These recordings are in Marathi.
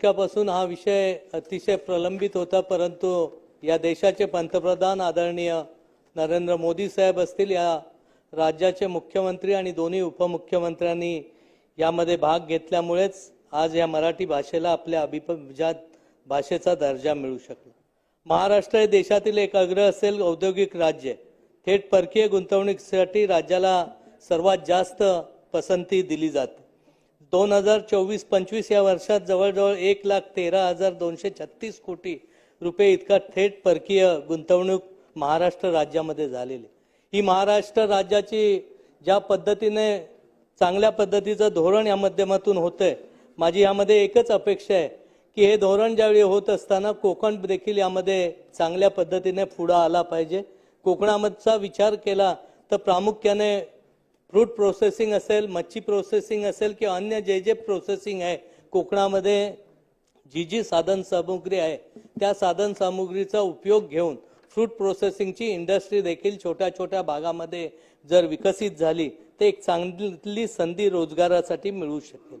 इतक्यापासून हा विषय अतिशय प्रलंबित होता परंतु या देशाचे पंतप्रधान आदरणीय नरेंद्र मोदी साहेब असतील या राज्याचे मुख्यमंत्री आणि दोन्ही उपमुख्यमंत्र्यांनी यामध्ये भाग घेतल्यामुळेच आज या मराठी भाषेला आपल्या अभिजात भाषेचा दर्जा मिळू शकला. महाराष्ट्र हे देशातील एक अग्र असेल औद्योगिक राज्य. थेट परकीय गुंतवणुकीसाठी राज्याला सर्वात जास्त पसंती दिली जाते. दोन हजार चोवीस पंचवीस या वर्षात जवळजवळ एक लाख तेरा हजार दोनशे छत्तीस कोटी रुपये इतका थेट परकीय गुंतवणूक महाराष्ट्र राज्यामध्ये झालेली. ही महाराष्ट्र राज्याची ज्या पद्धतीने चांगल्या पद्धतीचं धोरण या माध्यमातून होतंय माझी यामध्ये एकच अपेक्षा आहे की हे धोरण ज्यावेळी होत असताना कोकण देखील यामध्ये चांगल्या पद्धतीने पुढं आला पाहिजे. कोकणामधचा विचार केला तर प्रामुख्याने फ्रूट प्रोसेसिंग असेल मच्छी प्रोसेसिंग असेल किंवा अन्य जे जे प्रोसेसिंग आहे कोकणामध्ये जी जी साधन सामुग्री आहे त्या साधन सामुग्रीचा उपयोग घेऊन फ्रूट प्रोसेसिंगची इंडस्ट्री देखील छोट्या छोट्या भागामध्ये जर विकसित झाली तर एक चांगली संधी रोजगारासाठी मिळू शकेल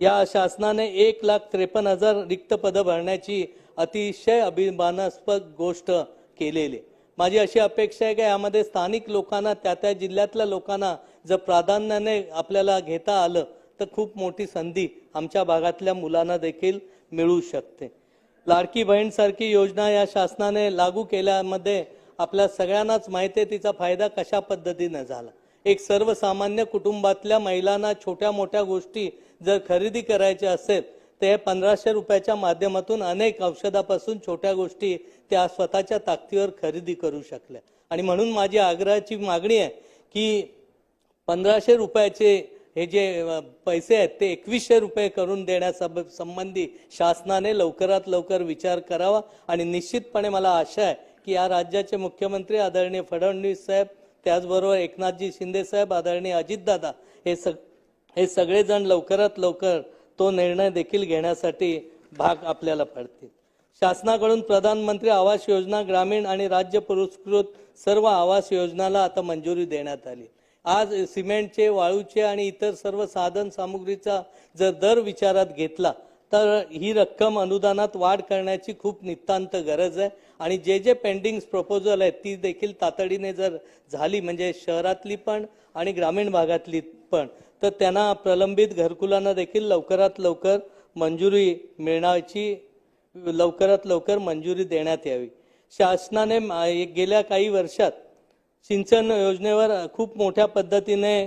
या शासनाने एक लाख त्रेपन्न हजार रिक्त पदं भरण्याची अतिशय अभिमानास्पद गोष्ट केलेली आहे. माझी अशी अपेक्षा आहे की यामध्ये स्थानिक लोकांना त्या त्या जिल्ह्यातल्या लोकांना जर प्राधान्याने आपल्याला घेता आलं तर खूप मोठी संधी आमच्या भागातल्या मुलांना देखील मिळू शकते. लाडकी बहीण सारखी योजना या शासनाने लागू केल्यामध्ये आपल्या सगळ्यांनाच माहिती आहे तिचा फायदा कशा पद्धतीने झाला. एक सर्वसामान्य कुटुंबातल्या महिलांना छोट्या मोठ्या गोष्टी जर खरेदी करायच्या असेल ते पंधराशे रुपयाच्या माध्यमातून अनेक औषधापासून छोट्या गोष्टी त्या स्वतःच्या ताकदीवर खरेदी करू शकल्या. आणि म्हणून माझी आग्रहाची मागणी आहे की पंधराशे रुपयाचे हे जे पैसे आहेत ते एकवीसशे रुपये करून देण्यासब संबंधी शासनाने लवकरात लवकर विचार करावा. आणि निश्चितपणे मला आशा आहे की या राज्याचे मुख्यमंत्री आदरणीय फडणवीस साहेब त्याचबरोबर एकनाथजी शिंदे साहेब आदरणीय अजितदादा हे सग हे सगळेजण लवकरात लवकर तो निर्णय देखील घेण्यासाठी भाग आपल्याला पडतील. शासनाकडून प्रधानमंत्री आवास योजना ग्रामीण आणि राज्य पुरस्कृत सर्व आवास योजनाला आता मंजुरी देण्यात आली. आज सिमेंटचे वाळूचे आणि इतर सर्व साधन सामुग्रीचा जर दर विचारात घेतला तर ही रक्कम अनुदानात वाढ करण्याची खूप नितांत गरज आहे. आणि जे जे पेंडिंग प्रपोजल आहेत ती देखील तातडीने जर झाली म्हणजे शहरातली पण आणि ग्रामीण भागातली पण तर त्यांना प्रलंबित घरकुलांना देखील लवकरात लवकर मंजुरी मिळण्याची लवकरात लवकर मंजुरी देण्यात यावी. शासनाने मा- गेल्या काही वर्षात सिंचन योजनेवर खूप मोठ्या पद्धतीने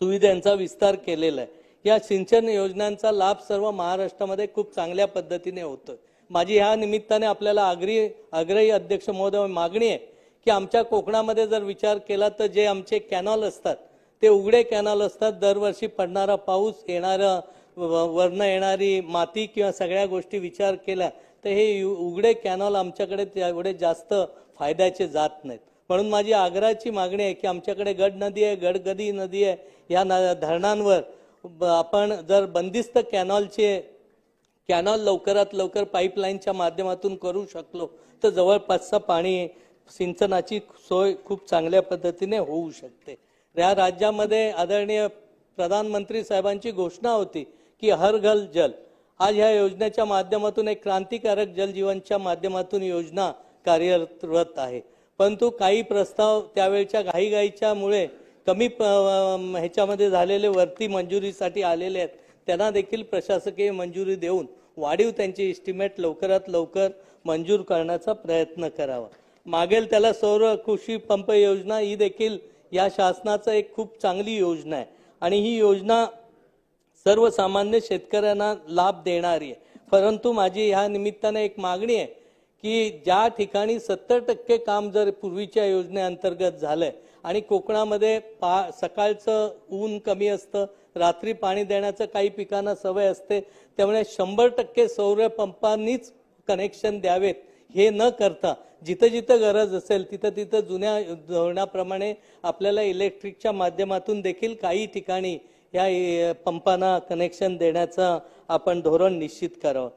सुविधांचा विस्तार केलेला आहे. या सिंचन योजनांचा लाभ सर्व महाराष्ट्रामध्ये खूप चांगल्या पद्धतीने होतो माझी ह्या निमित्ताने आपल्याला आग्री आग्रही अध्यक्ष महोदय मागणी आहे की आमच्या कोकणामध्ये जर विचार केला तर जे आमचे कॅनॉल असतात ते उघडे कॅनॉल असतात. दरवर्षी पडणारा पाऊस येणारा व- वरनं येणारी माती किंवा सगळ्या गोष्टी विचार केल्या तर हे यु- उघडे कॅनॉल आमच्याकडे एवढे जास्त फायद्याचे जात नाहीत. म्हणून माझी आग्रहाची मागणी आहे की आमच्याकडे गड नदी आहे गडगदी नदी आहे या न- धरणांवर ब- आपण जर बंदिस्त कॅनॉलचे कॅनॉल लवकरात लवकर पाईपलाईनच्या माध्यमातून करू शकलो तर जवळपासचा पाणी सिंचनाची सोय खूप चांगल्या पद्धतीने होऊ शकते. या राज्यामध्ये आदरणीय प्रधानमंत्री साहेबांची घोषणा होती की हर घल जल. आज ह्या योजनेच्या माध्यमातून एक क्रांतिकारक जलजीवनच्या माध्यमातून योजना कार्यरत आहे. परंतु काही प्रस्ताव त्यावेळच्या घाईघाईच्यामुळे कमी प- ह्याच्यामध्ये झालेले वरती मंजुरीसाठी आलेले आहेत. त्यांना देखील प्रशासकीय मंजुरी देऊन वाढीव त्यांची इस्टिमेट लवकरात लवकर मंजूर करण्याचा प्रयत्न करावा. मागेल त्याला सौर कृषी पंप योजना ही देखील या शासनाचं एक खूप चांगली योजना आहे. आणि ही योजना सर्वसामान्य शेतकऱ्यांना लाभ देणारी आहे. परंतु माझी ह्या निमित्ताने एक मागणी आहे की ज्या ठिकाणी सत्तर टक्के काम जर पूर्वीच्या योजनेअंतर्गत झालंय आणि कोकणामध्ये पा सकाळचं ऊन कमी असतं रात्री पाणी देण्याचं काही पिकांना सवय असते त्यामुळे शंभर टक्के सौर्यपंपांनीच कनेक्शन द्यावेत. हे न करता जिथं जिथं गरज असेल तिथं तिथं जुन्या धोरणाप्रमाणे आपल्याला इलेक्ट्रिकच्या माध्यमातून देखील काही ठिकाणी या पंपांना कनेक्शन देण्याचं आपण धोरण निश्चित करावं.